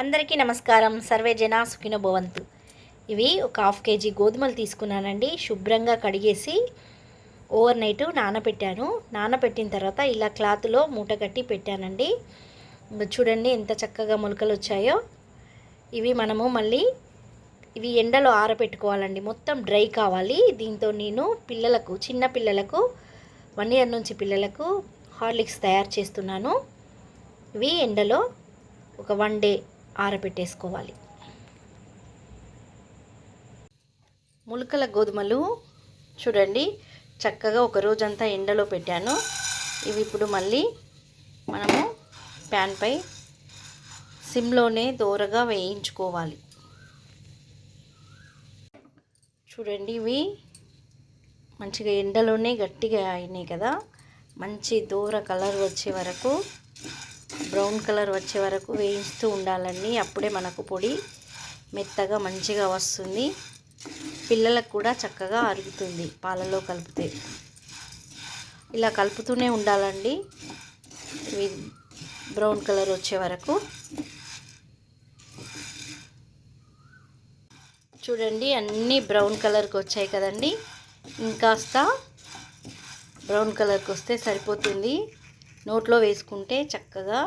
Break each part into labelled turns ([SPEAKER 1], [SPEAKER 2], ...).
[SPEAKER 1] అందరికీ నమస్కారం. సర్వే జన సుఖినో భవంతు. ఇవి ఒక హాఫ్ కేజీ గోధుమలు తీసుకున్నానండి. శుభ్రంగా కడిగేసి ఓవర్ నైట్ నానబెట్టాను. నానబెట్టిన తర్వాత ఇలా క్లాత్లో మూట కట్టి పెట్టానండి. చూడండి ఎంత చక్కగా మొలకలు వచ్చాయో. ఇవి మనము మళ్ళీ ఇవి ఎండలో ఆరబెట్టుకోవాలండి మొత్తం డ్రై కావాలి. దీంతో నేను పిల్లలకు చిన్న పిల్లలకు వన్ ఇయర్ నుంచి పిల్లలకు హార్లిక్స్ తయారు చేస్తున్నాను. ఇవి ఎండలో ఒక వన్ డే ఆరబెట్టేసుకోవాలి. ములకల గోధుమలు చూడండి చక్కగా ఒక రోజంతా ఎండలో పెట్టాను. ఇవి ఇప్పుడు మళ్ళీ మనము ప్యాన్పై సిమ్లోనే దోరగా వేయించుకోవాలి. చూడండి ఇవి మంచిగా ఎండలోనే గట్టిగా అయినాయి కదా. మంచి దూర కలర్ వచ్చే వరకు బ్రౌన్ కలర్ వచ్చే వరకు వేయిస్తూ ఉండాలండి. అప్పుడే మనకు పొడి మెత్తగా మంచిగా వస్తుంది. పిల్లలకు కూడా చక్కగా అరుగుతుంది పాలలో కలిపితే. ఇలా కలుపుతూనే ఉండాలండి. ఇవి బ్రౌన్ కలర్ వచ్చే వరకు. చూడండి అన్నీ బ్రౌన్ కలర్కి వచ్చాయి కదండి. ఇంకాస్త బ్రౌన్ కలర్కి వస్తే సరిపోతుంది. నోట్లో వేసుకుంటే చక్కగా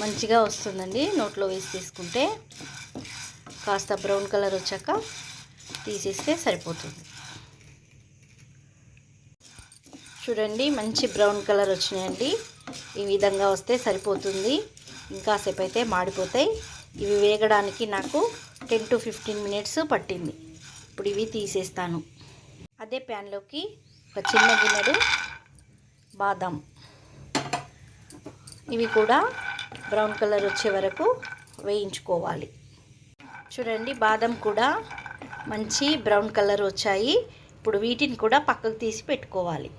[SPEAKER 1] మంచిగా వస్తుందండి. నోట్లో వేసి తీసుకుంటే కాస్త బ్రౌన్ కలర్ వచ్చాక తీసేస్తే సరిపోతుంది. చూడండి మంచి బ్రౌన్ కలర్ వచ్చినాయండి. ఈ విధంగా వస్తే సరిపోతుంది. ఇంకాసేపు అయితే మాడిపోతాయి. ఇవి వేగడానికి నాకు టెన్ టు ఫిఫ్టీన్ మినిట్స్ పట్టింది. ఇప్పుడు ఇవి తీసేస్తాను. అదే ప్యాన్లోకి ఒక చిన్న గిన్నెడు బాదం. ఇవి కూడా బ్రౌన్ కలర్ వచ్చే వరకు వేయించుకోవాలి. చూడండి బాదం కూడా మంచి బ్రౌన్ కలర్ వచ్చాయి. ఇప్పుడు వీటిని కూడా పక్కకు తీసి పెట్టుకోవాలి.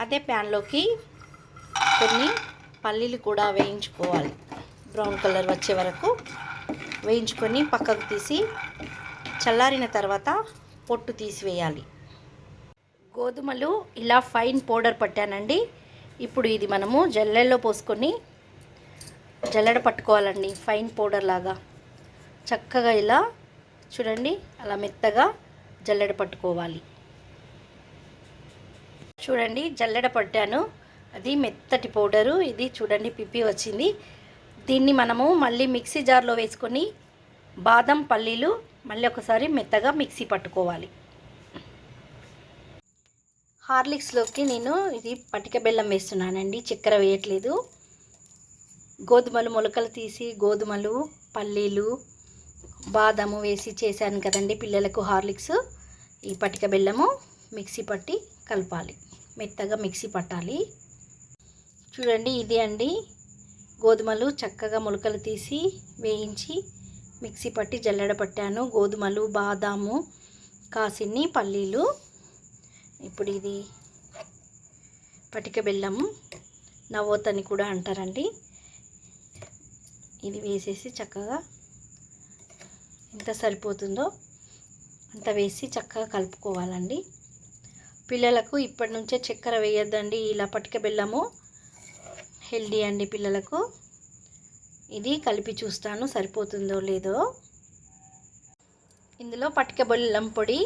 [SPEAKER 1] అదే ప్యాన్లోకి కొన్ని పల్లీలు కూడా వేయించుకోవాలి. బ్రౌన్ కలర్ వచ్చే వరకు వేయించుకొని పక్కకు తీసి చల్లారిన తర్వాత పొట్టు తీసివేయాలి గోధుమలు ఇలా ఫైన్ పౌడర్ పట్టానండి. ఇప్పుడు ఇది మనము జల్లెల్లో పోసుకొని జల్లెడ పట్టుకోవాలండి ఫైన్ పౌడర్ లాగా. చక్కగా ఇలా చూడండి అలా మెత్తగా జల్లెడ పట్టుకోవాలి. చూడండి జల్లెడ పట్టాను. అది మెత్తటి పౌడరు ఇది చూడండి పిప్పి వచ్చింది. దీన్ని మనము మళ్ళీ మిక్సీ జార్లో వేసుకొని బాదం పల్లీలు మళ్ళీ ఒకసారి మెత్తగా మిక్సీ పట్టుకోవాలి. హార్లిక్స్లోకి నేను ఇది పటిక బెల్లం వేస్తున్నానండి. చక్కెర వేయట్లేదు. గోధుమలు మొలకలు తీసి గోధుమలు పల్లీలు బాదము వేసి చేశాను కదండి పిల్లలకు హార్లిక్స్. ఈ పటిక బెల్లము మిక్సీ పట్టి కలపాలి. మెత్తగా మిక్సీ పట్టాలి. చూడండి ఇది అండి. గోధుమలు చక్కగా మొలకలు తీసి వేయించి మిక్సీ పట్టి జల్లెడ పట్టాను. గోధుమలు బాదాము కాసిన్ని పల్లీలు ఇప్పుడు ఇది పటిక బెల్లం అని కూడా అంటారండి. ఇది వేసేసి చక్కగా ఎంత సరిపోతుందో అంత వేసి చక్కగా కలుపుకోవాలండి. పిల్లలకు ఇప్పటి నుంచే చక్కెర వేయొద్దండి. ఇలా పటిక బెల్లము హెల్దీ అండి పిల్లలకు. ఇది కలిపి చూస్తాను సరిపోతుందో లేదో. ఇందులో పటిక బెల్లం పొడి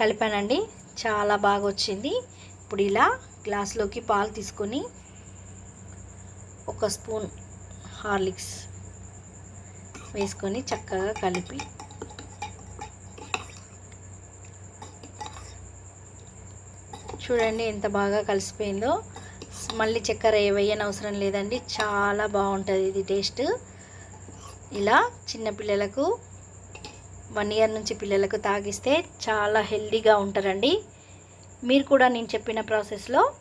[SPEAKER 1] కలిపానండి. చాలా బాగా వచ్చింది ఇప్పుడు ఇలా గ్లాస్లోకి పాలు తీసుకొని ఒక స్పూన్ హార్లిక్స్ వేసుకొని చక్కగా కలిపి చూడండి ఎంత బాగా కలిసిపోయిందో. మళ్ళీ చక్కెర వేయని అవసరం లేదండి. చాలా బాగుంటుంది ఇది టేస్ట్. ఇలా చిన్నపిల్లలకు వన్ ఇయర్ నుంచి పిల్లలకు తాగిస్తే చాలా హెల్దీగా ఉంటారండి. మీరు కూడా నేను చెప్పిన ప్రాసెస్లో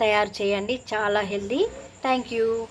[SPEAKER 1] తయారు చేయండి. చాలా హెల్దీ. Thank you.